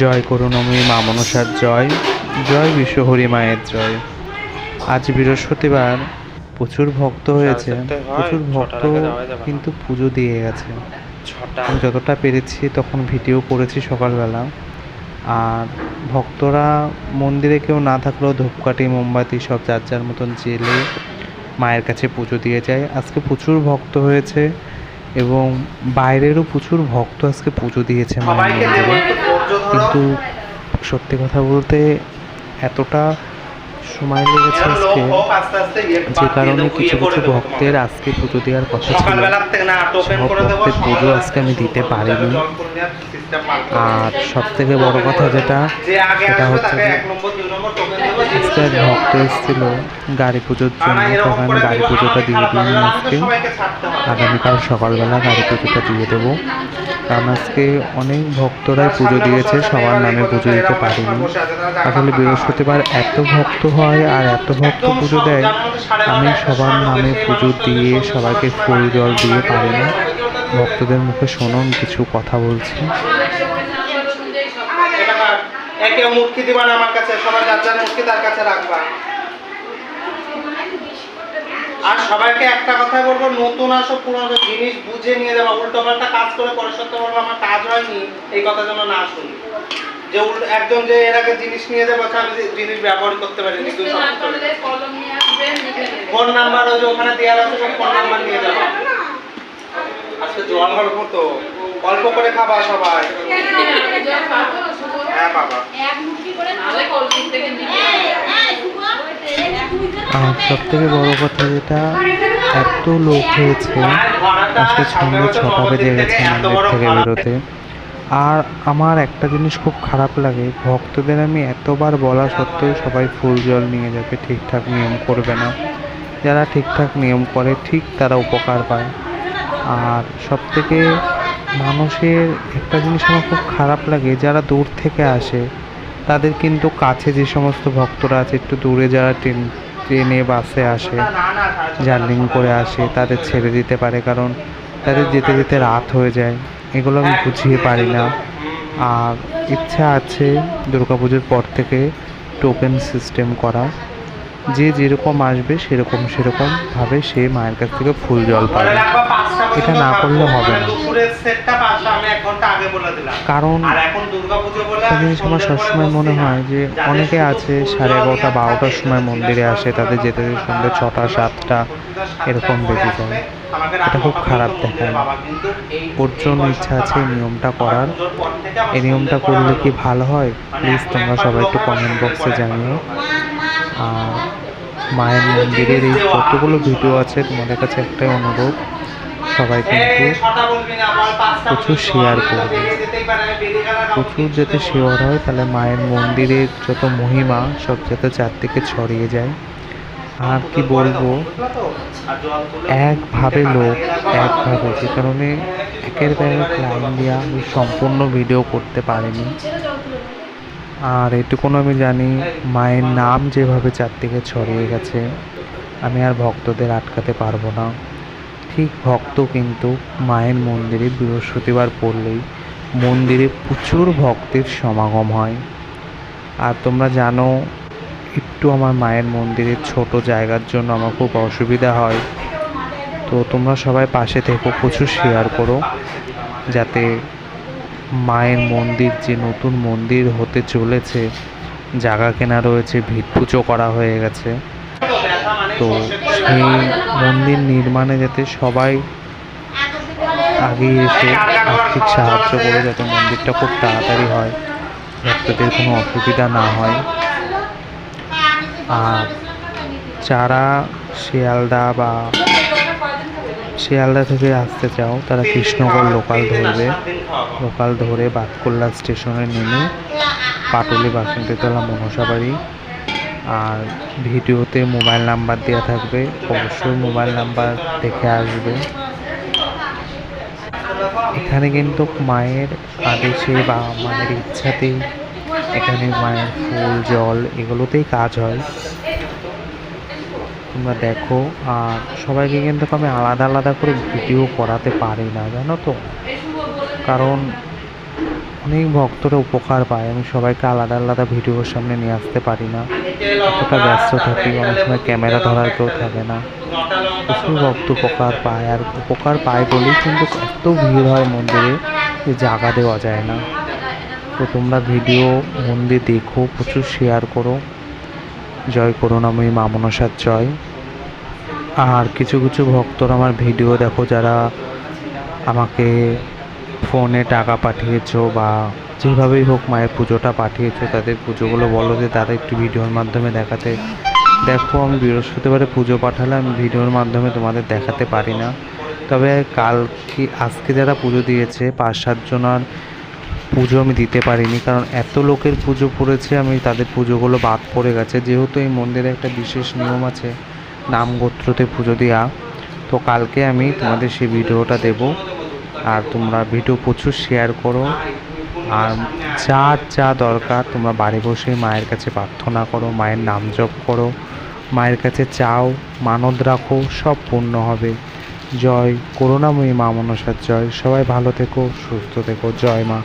জয় করুণময়ী মা মনসার জয় জয় বিশ্বহরি মায়ের জয়। আজ বৃহস্পতিবার প্রচুর ভক্ত হয়েছে হয়, প্রচুর ভক্ত। কিন্তু পুজো দিয়ে গেছে। আমি যতটা পেরেছি তখন ভিডিও করেছি সকালবেলা। আর ভক্তরা মন্দিরে কেউ না থাকলেও ধূপকাঠি মোমবাতি সব যার যার মতন জেলে মায়ের কাছে পুজো দিয়ে যায়। আজকে প্রচুর ভক্ত হয়েছে এবং বাইরেরও প্রচুর ভক্ত আজকে পুজো দিয়েছে মায়ের মন্দিরে। কিন্তু সত্যি কথা বলতে এতটা সময় লেগেছে আজকে। যে কারণে কিছু ইয়ে কিছু ভক্তের আজকে পুজো দেওয়ার কথা ছিল। ভক্তের পুজো আজকে আমি দিতে পারিনি। আর সব থেকে বড় কথা যেটা সেটা হচ্ছে আজকে এক ভক্ত এসেছিল গাড়ি পুজোর জন্য। তখন আমি গাড়ি পুজোটা দিয়ে দিই আজকে। আগামীকাল সকালবেলা গাড়ি পুজোটা দিয়ে দেবো। কারণ আজকে অনেক ভক্তরাই পুজো দিয়েছে সবার নামে পুজো দিতে পারিনি। আসলে বৃহস্পতিবার এত ভক্ত হয় আর এত ভক্ত পুজো দেয়, আমি সবার নামে পুজো দিয়ে, সবাইকে ফুল জল দিয়ে পারি না। ভক্তদের মুখে শুনুন, কিছু কথা বলছি। আমার কাছে যার তার কাছে আর সবাইকে একটা কথাই বলব, নতুন আসো, পুরনো জিনিস বুঝে নিয়ে যাব উল্টো পাল্টা কাজ করে পরে সত্য বলব আমার কাজ হয়নি, এই কথা যেন না শুনি। যে উল্টো একজন যে এর আগে জিনিস নিয়ে যাব আমি জিনিস ব্যবহার করতে পারি ফোন নাম্বার ওই যে ওখানে দেওয়া আছে সব ফোন নাম্বার নিয়ে যাব। আজকে জল অল্প তো অল্প করে খাবা সবাই। হ্যাঁ বাবা। আর সব থেকে বড় কথা যেটা এত লোক হয়েছে আজকে সন্ধ্যে ছটা বেজে গেছে মন্দির থেকে বেরোতে। আর আমার একটা জিনিস খুব খারাপ লাগে, ভক্তদের আমি এতবার বলা সত্ত্বেও সবাই ফুল জল নিয়ে যাবে, ঠিকঠাক নিয়ম করবে না। যারা ঠিকঠাক নিয়ম করে, ঠিক তারা উপকার পায়। আর সব থেকে মানুষের একটা জিনিস আমার খুব খারাপ লাগে, যারা দূর থেকে আসে, তাদের কিন্তু কাছে যে সমস্ত ভক্তরা আছে, একটু দূরে যারা ট্রেন, ট্রেনে, বাসে আসে, জার্নিং করে আসে, তাদের ছেড়ে দিতে পারে, কারণ তাদের যেতে যেতে রাত হয়ে যায়। এগুলো আমি বুঝিয়ে পারি না। আর ইচ্ছা আছে দুর্গাপুজোর পর থেকে টোকেন সিস্টেম করা যে যেরকম আসবে সেরকম সেরকমভাবে সে মায়ের কাছ থেকে ফুল জল পাবে। এটা না করলে হবে না। কারণ জিনিস আমার পরে সবসময় মনে হয় যে অনেকে আছে সাড়ে এগারোটা বারোটার সময় মন্দিরে আসে তাদের যেতে যেতে সন্ধ্যে ছটা সাতটা এরকম বেজে যায় এটা খুব খারাপ দেখায়। জন্য ইচ্ছা আছে এই নিয়মটা করার। এই নিয়মটা করলে কি ভালো হয়? প্লিজ তোমরা সবাই একটু কমেন্ট বক্সে জানিও। আর মায়ের মন্দিরের এই কতগুলো ভিডিও আছে, তোমাদের কাছে একটাই অনুরোধ, সবাই কিন্তু প্রচুর শেয়ার করবে। প্রচুর যাতে শেয়ার হয়, তাহলে মায়ের মন্দিরের যত মহিমা, সব যাতে চারদিকে ছড়িয়ে যায়। আর কি বলব, একভাবে লোক, একভাবে, যে কারণে একের এক লাইন আমি সম্পূর্ণ ভিডিও করতে পারিনি। আর এটুকুন আমি জানি, মায়ের নাম যেভাবে চারদিকে ছড়িয়ে গেছে, আমি আর ভক্তদের আটকাতে পারব না। ঠিক ভক্ত কিন্তু মায়ের মন্দিরে বৃহস্পতিবার পড়লেই মন্দিরে প্রচুর ভক্তের সমাগম হয়। আর তোমরা জানো, একটু আমার মায়ের মন্দিরের ছোট জায়গার জন্য আমার খুব অসুবিধা হয়। তো তোমরা সবাই পাশে থেকো, প্রচুর শেয়ার করো, যাতে মায়ের মন্দির, যে নতুন মন্দির হতে চলেছে, জায়গা কেনা রয়েছে ভিত পুজো করা হয়ে গেছে। তো সেই মন্দির নির্মাণে যাতে সবাই আগেই এসে আর্থিক সাহায্য করে যাতে মন্দিরটা খুব তাড়াতাড়ি হয়, ভক্তদের কোনো অসুবিধা না হয়। আর যারা শিয়ালদা বা শিয়ালদা থেকে আসতে চাও, তারা কৃষ্ণগড় লোকাল ধরবে। লোকাল ধরে বাতকুল্লা স্টেশনে নেমে পাটুলি বাসন্তীতলা মনসাবাড়ি আর ভিডিওতে মোবাইল নাম্বার দেওয়া থাকবে, অবশ্যই মোবাইল নাম্বার দেখে আসবে। এখানে কিন্তু মায়ের আদেশে বা মায়ের ইচ্ছাতেই এখানে মায়ের ফুল, জল এগুলোতেই কাজ হয়। তোমরা দেখো, আর সবাইকে কিন্তু আমি আলাদা আলাদা করে ভিডিও করাতে পারি না, জানো তো? কারণ অনেক ভক্তরা উপকার পায়, আমি সবাইকে আলাদা আলাদা ভিডিওর সামনে নিয়ে আসতে পারি না। এতটা ব্যস্ত থাকি, অনেক সময় ক্যামেরা ধরার কেউ থাকে না। প্রচুর ভক্ত উপকার পায়, আর উপকার পায় বলেই কিন্তু এত ভিড় হয় মন্দিরে যে জায়গা দেওয়া যায় না। তো তোমরা ভিডিও মন্দির দেখো, প্রচুর শেয়ার করো। জয় করুণাময়ী মা মনসার জয়। আর কিছু কিছু ভক্তরা আমার ভিডিও দেখো যারা আমাকে ফোনে টাকা পাঠিয়েছো বা যেভাবেই হোক মায়ের পুজোটা পাঠিয়েছো, তাদের পুজোগুলো বলো যে তারা একটু ভিডিওর মাধ্যমে দেখাতে। দেখো, আমি বৃহস্পতিবারে পুজো পাঠালে আমি ভিডিওর মাধ্যমে তোমাদের দেখাতে পারি না। তবে কালকে, আজকে যারা পুজো দিয়েছে, পাঁচ সাতজনার পুজো আমি দিতে পারিনি, কারণ এত লোকের পুজো পড়েছে, আমি তাদের পুজোগুলো বাদ পড়ে গেছে। যেহেতু এই মন্দিরে একটা বিশেষ নিয়ম আছে নাম গোত্রতে পুজো দেওয়া তো কালকে আমি তোমাদের সেই ভিডিওটা দেব। আর তোমরা ভিডিও প্রচুর শেয়ার করো। আর যা যা দরকার তোমরা বাড়ি বসে মায়ের কাছে প্রার্থনা করো, মায়ের নাম জপ করো, মায়ের কাছে চাও মানদ রাখো, সব পূর্ণ হবে। জয় করুণাময়ী মা মনসার জয়। সবাই ভালো থেকো, সুস্থ থেকো। জয় মা।